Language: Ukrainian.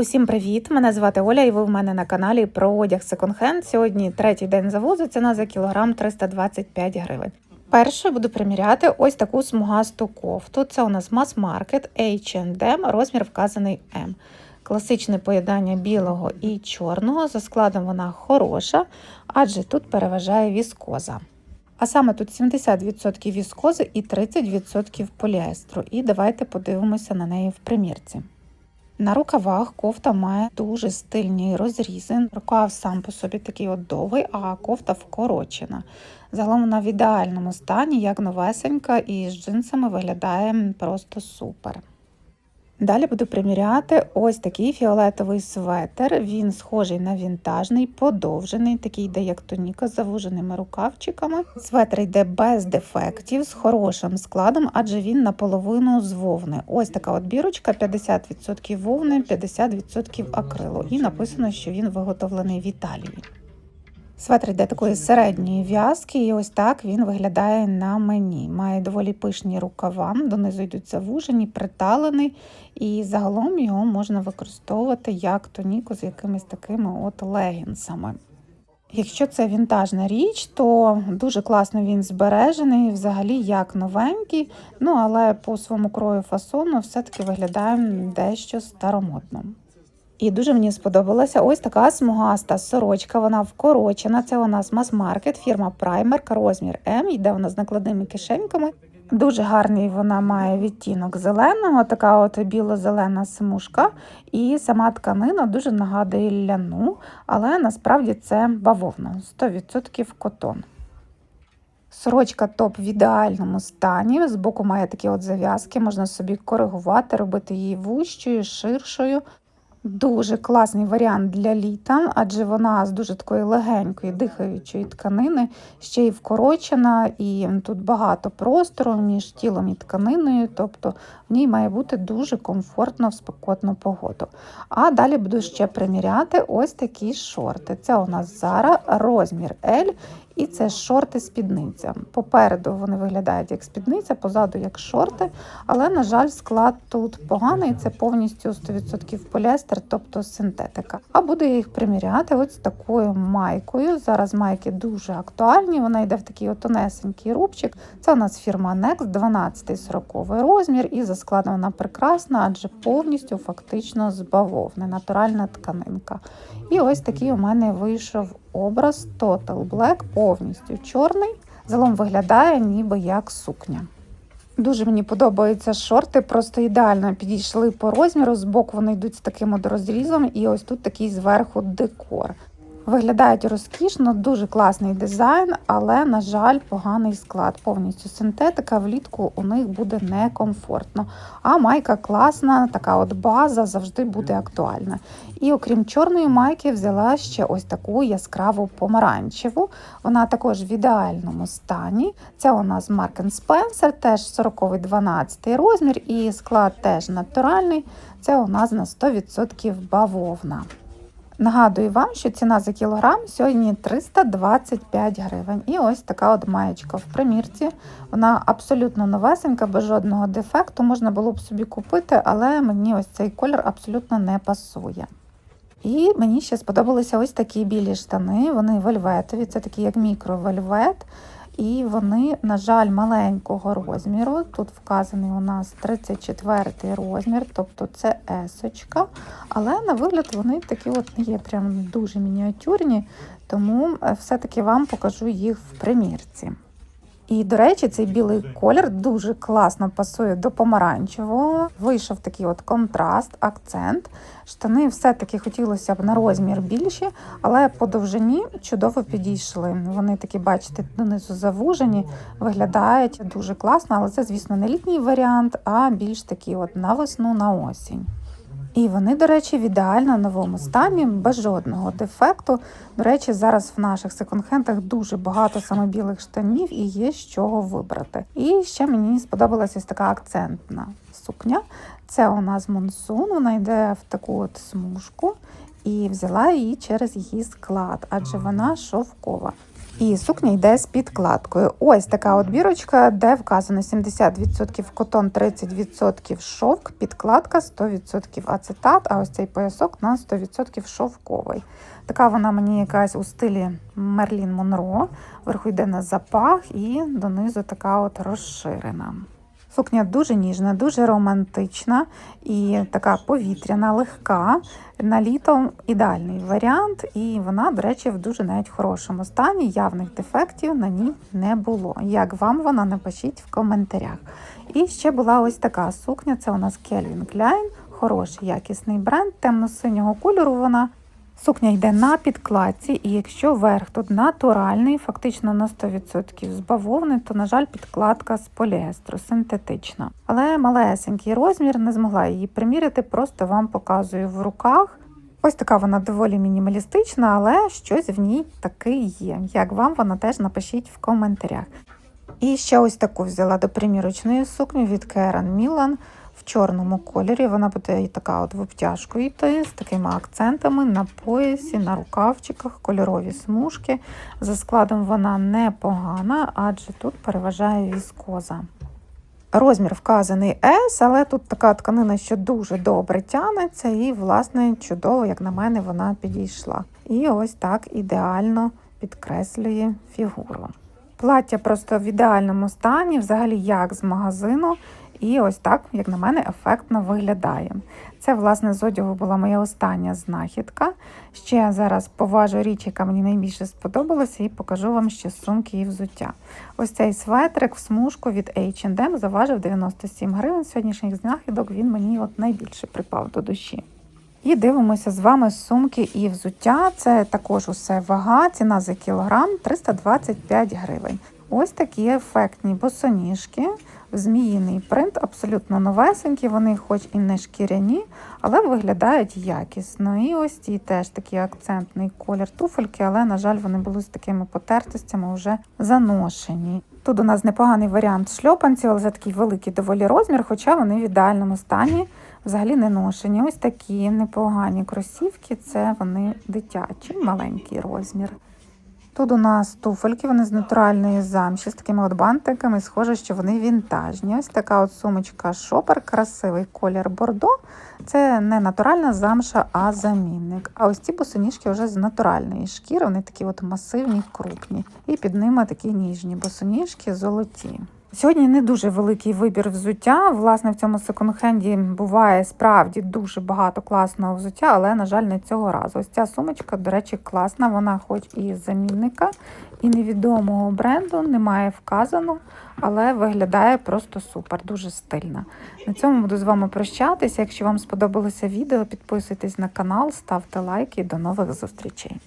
Усім привіт! Мене звати Оля, і ви в мене на каналі про одяг секонд-хенд. Сьогодні третій день завозу. Ціна за кілограм 325 гривень. Перше буду приміряти ось таку смугасту кофту. Це у нас мас-маркет H&M, розмір вказаний М. Класичне поєднання білого і чорного. За складом вона хороша, адже тут переважає віскоза. А саме тут 70% віскози і 30% поліестру. І давайте подивимося на неї в примірці. На рукавах кофта має дуже стильні розрізи. Рукав сам по собі такий от довгий, а кофта вкорочена. Загалом вона в ідеальному стані, як новесенька, і з джинсами виглядає просто супер. Далі буду приміряти ось такий фіолетовий светр. Він схожий на вінтажний, подовжений, такий йде як тоніка з завуженими рукавчиками. Светр йде без дефектів, з хорошим складом, адже він наполовину з вовни. Ось така от бірочка: 50% вовни, 50% акрилу. І написано, що він виготовлений в Італії. Светр йде такої середньої в'язки, і ось так він виглядає на мені. Має доволі пишні рукава, донизу йдуть завужені, приталений, і загалом його можна використовувати як тоніку з якимись такими от легінсами. Якщо це вінтажна річ, то дуже класно він збережений, взагалі як новенький, ну але по своєму крою фасону все-таки виглядає дещо старомодно. І дуже мені сподобалася ось така смугаста сорочка. Вона вкорочена. Це у нас мас-маркет, фірма Primark, розмір М. Йде вона з накладними кишеньками. Дуже гарний вона має відтінок зеленого, така от біло-зелена смужка. І сама тканина дуже нагадує ляну, але насправді це бавовна, 100% котон. Сорочка топ в ідеальному стані. Збоку має такі от зав'язки, можна собі коригувати, робити її вущою, ширшою. Дуже класний варіант для літа, адже вона з дуже такої легенької, дихаючої тканини, ще й вкорочена, і тут багато простору між тілом і тканиною, тобто в ній має бути дуже комфортно в спекотну погоду. А далі буду ще приміряти ось такі шорти. Це у нас зараз розмір L. І це шорти-спідниця. Попереду вони виглядають як спідниця, позаду як шорти, але, на жаль, склад тут поганий, це повністю 100% поліестер, тобто синтетика. А буду я їх приміряти ось такою майкою. Зараз майки дуже актуальні, вона йде в такий тонесенький рубчик. Це у нас фірма Next, 12-40 розмір, і за складом вона прекрасна, адже повністю фактично з бавовни, натуральна тканинка. І ось такий у мене вийшов образ Total Black, повністю чорний. Залом виглядає ніби як сукня. Дуже мені подобаються шорти, просто ідеально підійшли по розміру. Збоку вони йдуть з таким от розрізом, і ось тут такий зверху декор. Виглядають розкішно, дуже класний дизайн, але, на жаль, поганий склад. Повністю синтетика, влітку у них буде некомфортно. А майка класна, така от база завжди буде актуальна. І окрім чорної майки, взяла ще ось таку яскраву помаранчеву. Вона також в ідеальному стані. Це у нас Mark Spencer, теж 40-12 розмір, і склад теж натуральний. Це у нас на 100% бавовна. Нагадую вам, що ціна за кілограм сьогодні 325 гривень. І ось така от маєчка в примірці. Вона абсолютно новесенька, без жодного дефекту. Можна було б собі купити, але мені ось цей колір абсолютно не пасує. І мені ще сподобалися ось такі білі штани. Вони вельветові, це такі як мікровельвет. І вони, на жаль, маленького розміру. Тут вказаний у нас 34 розмір, тобто це есочка. Але на вигляд вони такі от не є прям дуже мініатюрні, тому е, все-таки вам покажу їх в примірці. І, до речі, цей білий колір дуже класно пасує до помаранчевого. Вийшов такий от контраст, акцент. Штани все-таки хотілося б на розмір більші, але по довжині чудово підійшли. Вони такі, бачите, донизу завужені, виглядають дуже класно, але це, звісно, не літній варіант, а більш такий от на весну, на осінь. І вони, до речі, в ідеально новому стані, без жодного дефекту. До речі, зараз в наших секонд-хендах дуже багато саме білих штанів і є з чого вибрати. І ще мені сподобалася ось така акцентна сукня. Це у нас монсун, вона йде в таку от смужку і взяла її через її склад, адже вона шовкова. І сукня йде з підкладкою. Ось така от бірочка, де вказано 70% котон, 30% шовк, підкладка 100% ацетат, а ось цей поясок на 100% шовковий. Така вона мені якась у стилі Мерлін Монро. Вверху йде на запах і донизу така от розширена. Сукня дуже ніжна, дуже романтична і така повітряна, легка. На літо ідеальний варіант, і вона, до речі, в дуже навіть хорошому стані. Явних дефектів на ній не було. Як вам вона, напишіть в коментарях. І ще була ось така сукня. Це у нас Calvin Klein, хороший якісний бренд, темно-синього кольору. Вона Сукня йде на підкладці, і якщо верх тут натуральний, фактично на 100% з бавовни, то, на жаль, підкладка з поліестру, синтетична. Але малесенький розмір, не змогла її приміряти, просто вам показую в руках. Ось така вона доволі мінімалістична, але щось в ній таки є. Як вам вона теж напишіть в коментарях. І ще ось таку взяла до примірочної сукні від Karen Milan в чорному кольорі. Вона буде така от в обтяжку йти, з такими акцентами на поясі, на рукавчиках, кольорові смужки. За складом вона непогана, адже тут переважає віскоза. Розмір вказаний S, але тут така тканина, що дуже добре тянеться, і, власне, чудово, як на мене, вона підійшла. І ось так ідеально підкреслює фігуру. Плаття просто в ідеальному стані, взагалі як з магазину. І ось так, як на мене, ефектно виглядає. Це, власне, з одягу була моя остання знахідка. Ще я зараз поважу річ, яка мені найбільше сподобалася, і покажу вам ще сумки і взуття. Ось цей светрик в смужку від H&M заважив 97 гривень. Сьогоднішніх знахідок він мені от найбільше припав до душі. І дивимося з вами сумки і взуття. Це також усе вага, ціна за кілограм 325 гривень. Ось такі ефектні босоніжки, зміїний принт, абсолютно новесенькі, вони хоч і не шкіряні, але виглядають якісно. І ось ці теж такий акцентний колір туфельки, але, на жаль, вони були з такими потертостями вже заношені. Тут у нас непоганий варіант шльопанців, але за такий великий доволі розмір, хоча вони в ідеальному стані взагалі не ношені. Ось такі непогані кросівки, це вони дитячі, маленький розмір. Тут у нас туфельки, вони з натуральної замші, з такими от бантиками, схоже, що вони вінтажні. Ось така от сумочка шопер, красивий колір бордо. Це не натуральна замша, а замінник. А ось ці босоніжки вже з натуральної шкіри, вони такі от масивні, крупні. І під ними такі ніжні босоніжки золоті. Сьогодні не дуже великий вибір взуття. Власне, в цьому секонд-хенді буває справді дуже багато класного взуття, але, на жаль, не цього разу. Ось ця сумочка, до речі, класна. Вона, хоч і замінника, і невідомого бренду, немає вказано, але виглядає просто супер, дуже стильна. На цьому буду з вами прощатися. Якщо вам сподобалося відео, підписуйтесь на канал, ставте лайки і до нових зустрічей.